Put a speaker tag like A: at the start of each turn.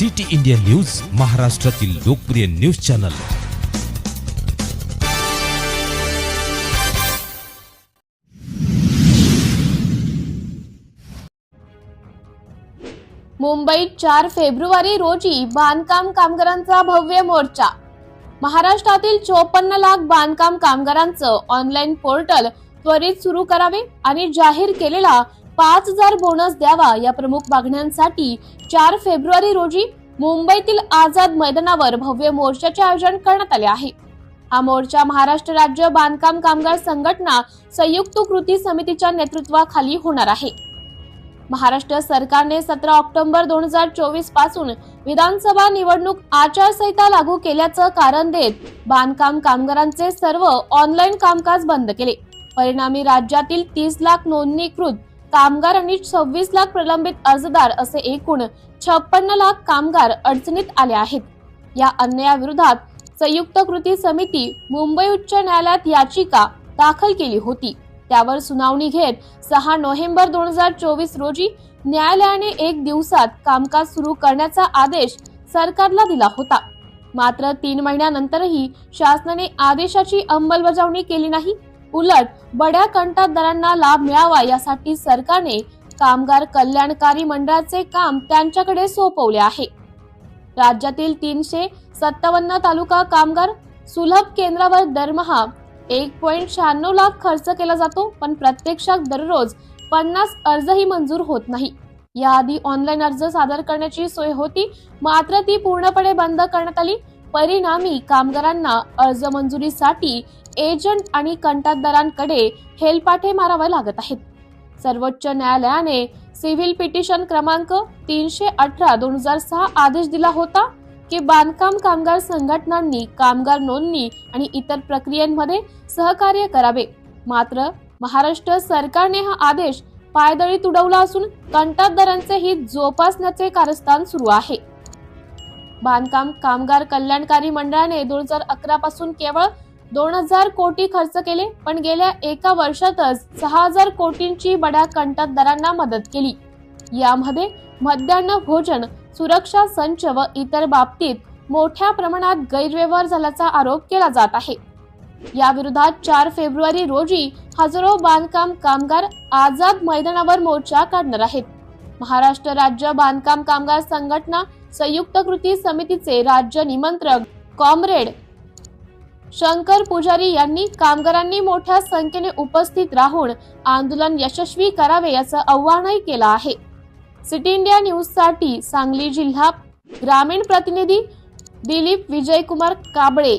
A: City India news महाराष्ट्रातील लोकप्रिय news channel.
B: मुंबईत चार फेब्रुवारी रोजी बांधकाम कामगारांचा भव्य मोर्चा. महाराष्ट्रातील चोपन्न लाख बांधकाम कामगारांचं ऑनलाईन पोर्टल त्वरित सुरू करावे आणि जाहीर केलेला पाच हजार बोनस द्यावा या प्रमुख मागण्यांसाठी चार फेब्रुवारी रोजी मुंबईतील आझाद मैदानावर भव्य मोर्चाचे आयोजन करण्यात आले आहे. हा मोर्चा महाराष्ट्र राज्य बांधकाम कामगार संघटना संयुक्त कृती समितीच्या नेतृत्वाखाली होणार आहे. महाराष्ट्र सरकारने सतरा ऑक्टोबर दोन हजार चोवीसपासून विधानसभा निवडणूक आचारसंहिता लागू केल्याचं कारण देत बांधकाम कामगारांचे सर्व ऑनलाईन कामकाज बंद केले. परिणामी राज्यातील तीस लाख नोंदणीकृत कामगार आणि सव्वीस लाख प्रलंबित अर्जदार असे एकूण छप्पन्न लाख कामगार अडचणीत आले आहेत. या अन्यायाविरोधात संयुक्त कृती समिती मुंबई उच्च न्यायालयात याचिका दाखल केली होती. त्यावर सुनावणी घेत सहा नोव्हेंबर दोन हजार चोवीस रोजी न्यायालयाने एक दिवसात कामकाज सुरू करण्याचा आदेश सरकारला दिला होता. मात्र तीन महिन्यानंतरही शासनाने आदेशाची अंमलबजावणी केली नाही. उलट बड्या कंत्राटदारांना लाभ मिळावा यासाठी सरकारने कामगार कल्याणकारी मंडळाचे काम त्यांच्याकडे सोपवले आहे. राज्यातील तीनशे सत्तावन्न तालुका कामगार सुलभ केंद्रावर दरमहा एक पॉईंट शहाण्णव लाख खर्च केला जातो पण प्रत्यक्षात दररोज पन्नास अर्जही मंजूर होत नाही. याआधी ऑनलाईन अर्ज सादर करण्याची सोय होती मात्र ती पूर्णपणे बंद करण्यात आली. परिणामी कामगारांना अर्ज मंजुरीसाठी एजंट आणि कंत्राटदारांकडे हेलपाठे मारावे लागत आहेत. सर्वोच्च न्यायालयाने सिव्हिल पिटिशन क्रमांक तीनशे अठरा दोन हजार सहा आदेश दिला होता की बांधकाम कामगार संघटनांनी कामगार नोंदणी आणि इतर प्रक्रियांमध्ये सहकार्य करावे. मात्र महाराष्ट्र सरकारने हा आदेश पायदळी तुडवला असून कंत्राटदारांचे हित जोपासण्याचे कारस्थान सुरू आहे. बांधकाम कामगार कल्याणकारी मंडळाने दोन हजार अकरा पासून केवळ दोन हजार कोटी खर्च केले पण गेल्या एका वर्षातच सहा हजार कोटींची बड्या कंत्राटदारांना मदत केली. यामध्ये मध्यान्ह भोजन सुरक्षा संच व इतर बाबतीत मोठ्या प्रमाणात गैरव्यवहार झाल्याचा आरोप केला जात आहे. या विरोधात चार फेब्रुवारी रोजी हजारो बांधकाम कामगार आझाद मैदानावर मोर्चा काढणार आहेत. महाराष्ट्र राज्य बांधकाम कामगार संघटना संयुक्त कृती समितीचे राज्य निमंत्रक कॉम्रेड शंकर पुजारी यांनी कामगारांनी मोठ्या संख्येने उपस्थित राहून आंदोलन यशस्वी करावे याचं आव्हानही केलं आहे. सिटी इंडिया न्यूजसाठी सांगली जिल्हा ग्रामीण प्रतिनिधी दिलीप विजयकुमार काबळे